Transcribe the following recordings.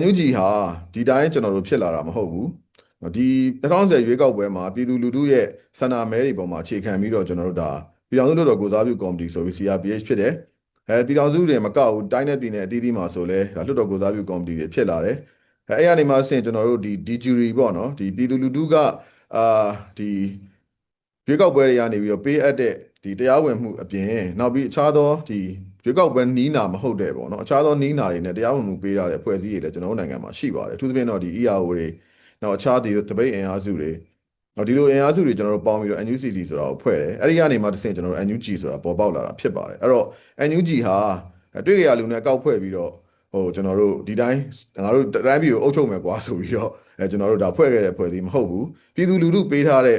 NUG ဟာဒီတိုင်းကျွန်တော်တို့ဖြစ်လာတာမဟုတ်ဘူးနော်ဒီ2010ရွေးကောက်ပွဲမှာပြည်သူလူထုရဲ့ဆန္ဒမဲတွေပေါ်မှာအခြေခံပြီးတော့ကျွန်တော်တို့ဒါပြည်ထောင်စုလွှတ်တော်ကိုစားပြုကော်မတီဆိုပြီး CRPH ဖြစ်တယ်အဲပြည်ထောင်စုတွေမကောက်ဘူးတိုင်းနဲ့ပြည်နယ်အသီးသီးမှာဆိုလဲဒါလွှတ်တော်ကိုစားပြုကော်မတီတွေဖြစ်လာတယ်အဲအဲ့ရနေမှာဆင်ကျွန်တော်တို့ဒီ D jury ပေါ့နော်ဒီပြည်သူလူထုကအာဒီရွေးကောက်ပွဲတွေကနေပြီးတော့ပေးအပ်တဲ့ဒီတရားဝင်မှုအပြင်နောက်ပြီးအခြားသောဒီ ရွေးကောက်ပွဲနီးနာမဟုတ်တဲ့ပေါ့နော်အခြားသောနီးနာတွေနဲ့တရားဝင်မှုပေးရတဲ့အဖွဲ့အစည်းတွေလည်းကျွန်တော်တို့နိုင်ငံမှာရှိပါတယ်အထူးသဖြင့်တော့ဒီ EAO တွေနောက်အခြားဒီတပိတ်အင်အားစုတွေနောက်ဒီလိုအင်အားစုတွေကျွန်တော်တို့ပေါင်းပြီးတော့ NUCC ဆိုတာကိုဖွဲ့တယ်အဲ့ဒီကနေမှတစ်ဆင့်ကျွန်တော်တို့ NUG ဆိုတာပေါ်ပေါက်လာတာဖြစ်ပါတယ်အဲ့တော့ NUG ဟာတွေ့ကြရလူနဲ့ကောက်ဖွဲ့ပြီးတော့ဟိုကျွန်တော်တို့ဒီတိုင်းငါတို့တိုင်းပြည်ကိုအုပ်ချုပ်မယ်ကွာဆိုပြီးတော့အဲကျွန်တော်တို့ဒါဖွဲ့ခဲ့တဲ့ဖွဲ့စည်းမဟုတ်ဘူးပြည်သူလူထုပေးထားတဲ့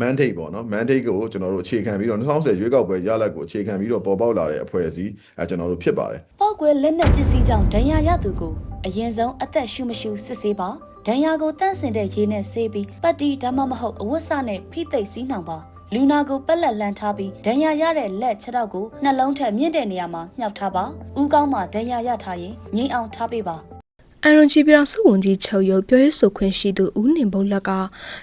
mandate ပေါ့နော် mandate ကိုကျွန်တော်တို့အခြေခံပြီးတော့2010ရွေးကောက်ပွဲရလဒ်ကိုအခြေခံပြီးတော့ပေါ်ပေါက်လာတဲ့အဖွဲ့အစည်းအဲကျွန်တော်တို့ဖြစ်ပါတယ်ပောက်ကွဲလက်နက်ပစ္စည်းကြောင့်ဒဏ်ရာရသူကိုအရင်ဆုံးအသက်ရှူမရှူစစ်ဆေးပါဒဏ်ရာကိုတန့်စင်တဲ့ရေနဲ့ဆေးပြီးပတ်တီဒါမှမဟုတ်အဝတ်စနဲ့ဖိသိပ်စီးနှောင်ပါလူနာကိုပက်လက်လှန်ထားပြီးဒဏ်ရာရတဲ့လက်ခြေထောက်ကိုနှလုံးထက်မြင့်တဲ့နေရာမှာမြှောက်ထားပါဥကောင်းမှာဒဏ်ရာရထားရင်ငိမ့်အောင်ထားပေးပါ အရွန်ချီပြည်တော်စုဝန်ကြီးချုပ်ရုပ်ပြောရေးဆိုခွင့်ရှိသူဦးနေဘုတ်လက်က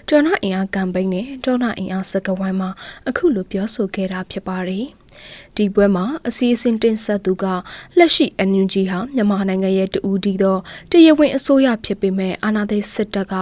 ဒေါ်နာအင်အားကမ်ပိန်းနဲ့ဒေါ်နာအင်အားစကဝိုင်းမှာအခုလိုပြောဆိုခဲ့တာဖြစ်ပါတယ်။ ဒီပွဲမှာအစီအစဉ်တင်ဆက်သူကလက်ရှိ NUG ဟာမြန်မာနိုင်ငံရဲ့တူဦးဒီသောတရားဝင်အစိုးရဖြစ်ပေမဲ့အာဏာသိမ်းစစ်တပ်က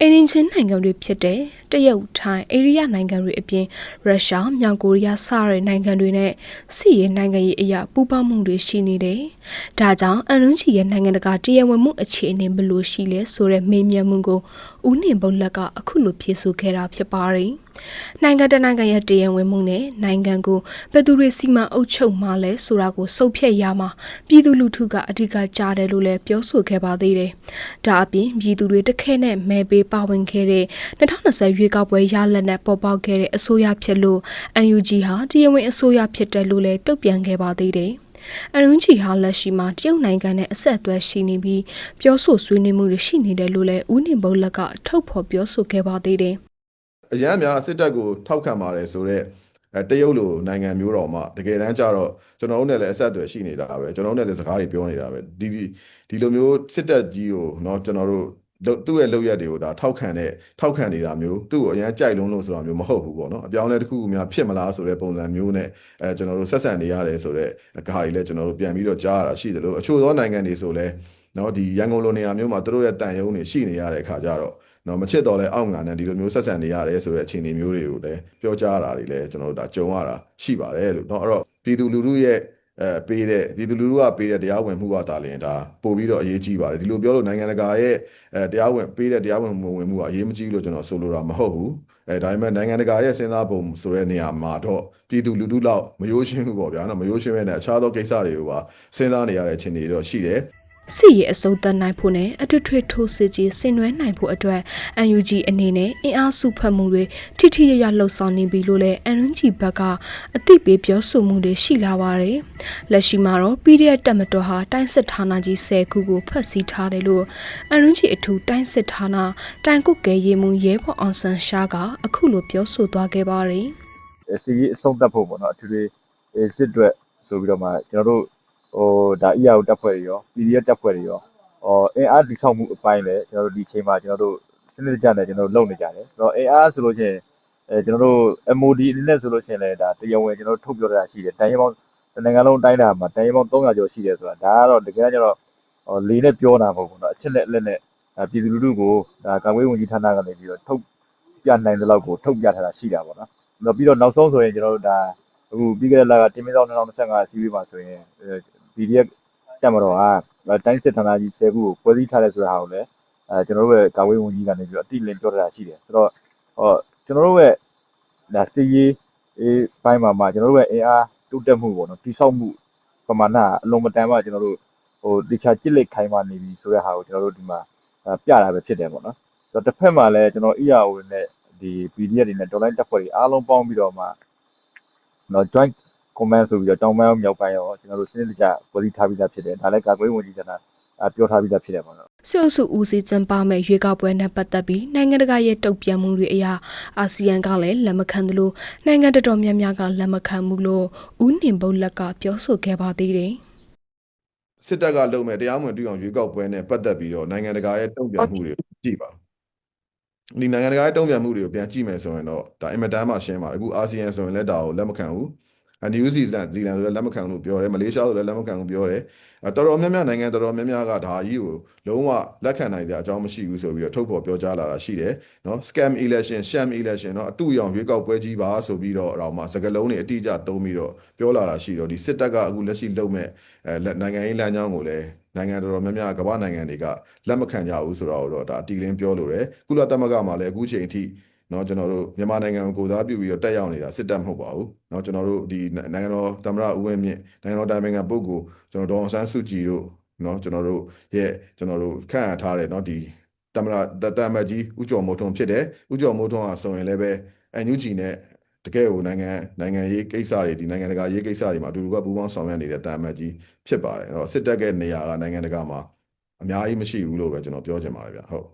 အင်ဂျင်ချင်းနိုင်ငံတွေဖြစ်တဲ့တရုတ်ထိုင်းအိန္ဒိယနိုင်ငံတွေအပြင်ရုရှားမြောက်ကိုရီးယားစတဲ့နိုင်ငံတွေနဲ့စစ်ရေးနိုင်ငံရေးအရာပူးပေါင်းမှုတွေရှိနေတယ်။ဒါကြောင့်အန်ရုံချီရဲ့နိုင်ငံတကာတရားဝင်မှုအခြေအနေဘယ်လိုရှိလဲဆိုတဲ့မေးမြန်းမှုကို ဦးနေဘုတ်လက်ကအခုလိုဖြေဆိုခဲ့တာဖြစ်ပါတယ်။နိုင်ငံတနိုင်ငံရဲ့တရားဝင်မှုနဲ့နိုင်ငံကိုဘယ်သူတွေစီမံအုပ်ချုပ်မှလဲဆိုတာကိုစုပ်ဖြတ်ရမှာပြည်သူလူထုကအဓိကကြားတယ်လို့လည်းပြောဆိုခဲ့ပါသေးတယ်။ဒါအပြင်ပြည်သူတွေတခဲနဲ့မဲပေးပါဝင်ခဲ့တဲ့2020ရွေးကောက်ပွဲရလဒ်နဲ့ပေါ်ပေါက်ခဲ့တဲ့အစိုးရဖြစ်လို့ UNG ဟာတရားဝင်အစိုးရဖြစ်တယ်လို့လည်းတုံ့ပြန်ခဲ့ပါသေးတယ်။ အရုံးချီဟာလက်ရှိမှာတရုတ်နိုင်ငံနဲ့အဆက်အသွယ်ရှိနေပြီးပြောဆိုဆွေးနွေးမှုတွေရှိနေတယ်လို့လည်းဦးနေဘုတ်လက်ကထုတ်ဖော်ပြောဆိုခဲ့ပါသေးတယ်။ အရန်များစစ်တပ်ကိုထောက်ခံပါတယ်ဆိုတော့အဲတရုတ်လိုနိုင်ငံမျိုးတော်မှာတကယ်တမ်းကျတော့ကျွန်တော်တို့နဲ့လည်းအဆက်အသွယ်ရှိနေတာပဲကျွန်တော်တို့နဲ့လည်းစကားတွေပြောနေတာပဲဒီဒီဒီလိုမျိုးစစ်တပ်ကြီးကိုเนาะကျွန်တော်တို့လုပ် သူ့ရဲ့လုပ်ရက်တွေကိုဒါထောက်ခံတဲ့ထောက်ခံနေတာမျိုးသူ့ကိုအရန်ကြိုက်လုံးလို့ဆိုတာမျိုးမဟုတ်ဘူးပေါ့နော်အပြောင်းအလဲတစ်ခုခုများဖြစ်မလားဆိုတဲ့ပုံစံမျိုးနဲ့အဲကျွန်တော်တို့ဆက်ဆံနေရတယ်ဆိုတော့အကားတွေလည်းကျွန်တော်တို့ပြန်ပြီးတော့ကြားရတာရှိတယ်လို့အချို့သောနိုင်ငံတွေဆိုလဲเนาะဒီရန်ကုန်လိုနေရာမျိုးမှာသူတို့ရဲ့တန်ယုံတွေရှိနေရတဲ့အခါကျတော့နော်မချစ်တော့လဲအောင့်ငါနဲ့ဒီလိုမျိုးဆက်ဆံနေရတယ်ဆိုတဲ့အခြေအနေမျိုးတွေကိုလည်းပြောကြားတာတွေလည်းကျွန်တော်တို့ဒါကြုံရတာရှိပါတယ်လို့เนาะအဲ့တော့ပြည်သူလူထုရဲ့ အဲပေးတဲ့ပြည်သူလူထုကပေးတဲ့တရားဝင်မှုကတာလင်ဒါပို့ပြီးတော့အရေးကြီးပါတယ်ဒီလိုပြောလို့နိုင်ငံတကာရဲ့အဲတရားဝင်ပေးတဲ့တရားဝင်မှုဝင်မှုကအရေးမကြီးလို့ကျွန်တော်ဆိုလိုတာမဟုတ်ဘူးအဲဒါပေမဲ့နိုင်ငံတကာရဲ့စဉ်းစားပုံဆိုတဲ့နေရာမှာတော့ပြည်သူလူထုလောက်မရိုးရှင်းဘူးပေါ့ဗျာနော်မရိုးရှင်းပဲနဲ့အခြားသောကိစ္စတွေကိုပါစဉ်းစားနေရတဲ့အခြေအနေတွေတော့ရှိတယ် စစ်ရေးအစုံသတ်နိုင်ဖို့နဲ့အထွတ်ထွေထိုးစစ်ကြီးဆင်နွှဲနိုင်ဖို့အတွက် UNG အနေနဲ့အင်အားစုဖက်မှုတွေထိထိရရလှုပ်ဆောင်နေပြီလို့လည်း UNG ဘက်ကအသိပေးပြောဆိုမှုတွေရှိလာပါတယ်။လက်ရှိမှာတော့ PDF တက်မတော်ဟာတိုင်းစစ်ဌာနကြီး10ခုကိုဖက်ဆီးထားတယ်လို့ UNG အထူးတိုင်းစစ်ဌာနတိုင်ကုတ်ကဲရေးမှုရဲဘော်အောင်ဆန်းရှားကအခုလိုပြောဆိုသွားခဲ့ပါတယ်။စီရေးအဆုံးသတ်ဖို့ပေါ့နော်အထူးတွေစစ်အတွက်ဆိုပြီးတော့မှကျွန်တော်တို့ ဟိုဒါ EAO တက်ဖွဲ့တွေရော PDF တက်ဖွဲ့တွေရောဟောအင်အားတိဆောက်မှုအပိုင်းလည်းကျွန်တော်တို့ဒီချိန်မှာကျွန်တော်တို့စနစ်တကျနဲ့ကျွန်တော်တို့လုပ်နေကြတယ်ဆိုတော့အင်အားဆိုလို့ရှိရင်အဲကျွန်တော်တို့ MOD အနေနဲ့ဆိုလို့ရှိရင်လည်းဒါတရားဝင်ကျွန်တော်တို့ထုတ်ပြောတာရှိတယ်တိုင်းရပေါင်းနိုင်ငံလုံးတိုင်းတာမှာတိုင်းရပေါင်း300ကျော်ရှိတယ်ဆိုတာဒါကတော့တကယ်ကျတော့ဟိုလေးနဲ့ပြောတာမဟုတ်ဘူးเนาะအချက်လက်လက်နဲ့ပြည်သူလူထုကိုဒါကာကွယ်ဝင်ကြီးဌာနကနေပြီးတော့ထုတ်ပြနိုင်တဲ့လောက်ကိုထုတ်ပြထားတာရှိတာပေါ့နော်ပြီးတော့နောက်ဆုံးဆိုရင်ကျွန်တော်တို့ဒါ အခုပြီးခဲ့တဲ့လကတင်မင်းဆောင်2025အစည်းအဝေးမှာဆိုရင် PDF တက်မတော်ကတိုင်းစစ်ဌာနကြီး10ခုကိုဖွဲ့စည်းထားတယ်ဆိုတာကိုလည်းအဲကျွန်တော်တို့ရဲ့ကာဝေးဝန်ကြီးကနေပြီးတော့အတိအလင်းပြောထားတာရှိတယ်ဆိုတော့ဟောကျွန်တော်တို့ရဲ့ဒါစီရေးအေးဘိုင်းမှာမှာကျွန်တော်တို့ရဲ့အင်အားတိုးတက်မှုပေါ့နော်တိဆောက်မှုပမာဏအလုံးမတန်မှကျွန်တော်တို့ဟိုတခြားကြစ်လက်ခိုင်းမှနေပြီဆိုတဲ့ဟာကိုကျွန်တော်တို့ဒီမှာပြတာပဲဖြစ်တယ်ပေါ့နော်ဆိုတော့တစ်ဖက်မှာလည်းကျွန်တော် EAO နဲ့ဒီ PDF တွေနဲ့ online တက်ဖွဲ့တွေအားလုံးပေါင်းပြီးတော့မှ နော် joint comment ဆိုပြီးတော့တောင်ပိုင်းရောမြောက်ပိုင်းရောကျွန်တော်တို့စနစ်တကျပေါ်လီထားပြီးသားဖြစ်တယ်ဒါလည်းကာကွယ်ဝင်ကြီးဌာနပြောထားပြီးသားဖြစ်တယ်ပေါ့နော်ဆွေအုပ်စုဦးစီးကျင်းပမဲ့ရွေးကောက်ပွဲနဲ့ပတ်သက်ပြီးနိုင်ငံတကာရဲ့တုံ့ပြန်မှုတွေအရအာဆီယံကလည်းလက်မခံသလိုနိုင်ငံတော်တော်များများကလက်မခံဘူးလို့ဦးနင်ဘုတ်လက်ကပြောဆိုခဲ့ပါသေးတယ်စစ်တပ်ကလုပ်မဲ့တရားမဝင်တူအောင်ရွေးကောက်ပွဲနဲ့ပတ်သက်ပြီးတော့နိုင်ငံတကာရဲ့တုံ့ပြန်မှုတွေကိုကြည့်ပါ ဒီနိုင်ငံတကာရဲ့တုံ့ပြန်မှုတွေကိုပြန်ကြည့်မယ်ဆိုရင်တော့ဒါအင်မတန်မှရှင်းပါတယ်အခုအာဆီယံဆိုရင်လည်းဒါကိုလက်မခံဘူးအနယူးဇီလန်ဇီလန်ဆိုလည်းလက်မခံဘူးပြောတယ်မလေးရှားဆိုလည်းလက်မခံဘူးပြောတယ်အဲတော်တော်များများနိုင်ငံတော်တော်များများကဒါကြီးကိုလုံးဝလက်ခံနိုင်တဲ့အကြောင်းမရှိဘူးဆိုပြီးတော့ထုတ်ဖော်ပြောကြားလာတာရှိတယ်နော် scam election sham election เนาะအတူရောင်ရွေးကောက်ပွဲကြီးပါဆိုပြီးတော့တော့မှစကလုံးတွေအတိအကျသုံးပြီးတော့ပြောလာတာရှိတော့ဒီစစ်တပ်ကအခုလက်ရှိလုပ်မဲ့အဲလက်နိုင်ငံရေးလမ်းကြောင်းကိုလည်း နိုင်ငံတော်တော်များများကမ္ဘာနိုင်ငံတွေကလက်မခံကြဘူးဆိုတော့တော့ဒါအတီလင်းပြောလို့တယ်ကုလသမဂ္ဂမှာလည်းအခုချိန်အထိเนาะကျွန်တော်တို့မြန်မာနိုင်ငံကိုကိုယ်စားပြုပြီးတော့တက်ရောက်နေတာစစ်တပ်မဟုတ်ပါဘူးเนาะကျွန်တော်တို့ဒီနိုင်ငံတော်သမ္မတဦးဝင်းမြင့်နိုင်ငံတော်တိုင်ပင်ခံပုဂ္ဂိုလ်ကျွန်တော်ဒေါအောင်ဆန်းစုကြည်တို့เนาะကျွန်တော်တို့ရဲ့ကျွန်တော်တို့ခန့်အပ်ထားတဲ့เนาะဒီတမရတတမကြီးဥကျော်မိုးထွန်းဖြစ်တယ်ဥကျော်မိုးထွန်းဟာဆိုရင်လည်းပဲအန်ယူဂျီနဲ့ တကယ်ကိုနိုင်ငံနိုင်ငံရေးကိစ္စတွေဒီနိုင်ငံတကာရေးကိစ္စတွေမှာအတူတူကပူးပေါင်းဆောင်ရွက်နေတဲ့တာမတ်ကြီးဖြစ်ပါတယ်အဲ့တော့စစ်တပ်ရဲ့နေရာကနိုင်ငံတကာမှာအများကြီးမရှိဘူးလို့ပဲကျွန်တော်ပြောချင်ပါတယ်ဗျဟုတ်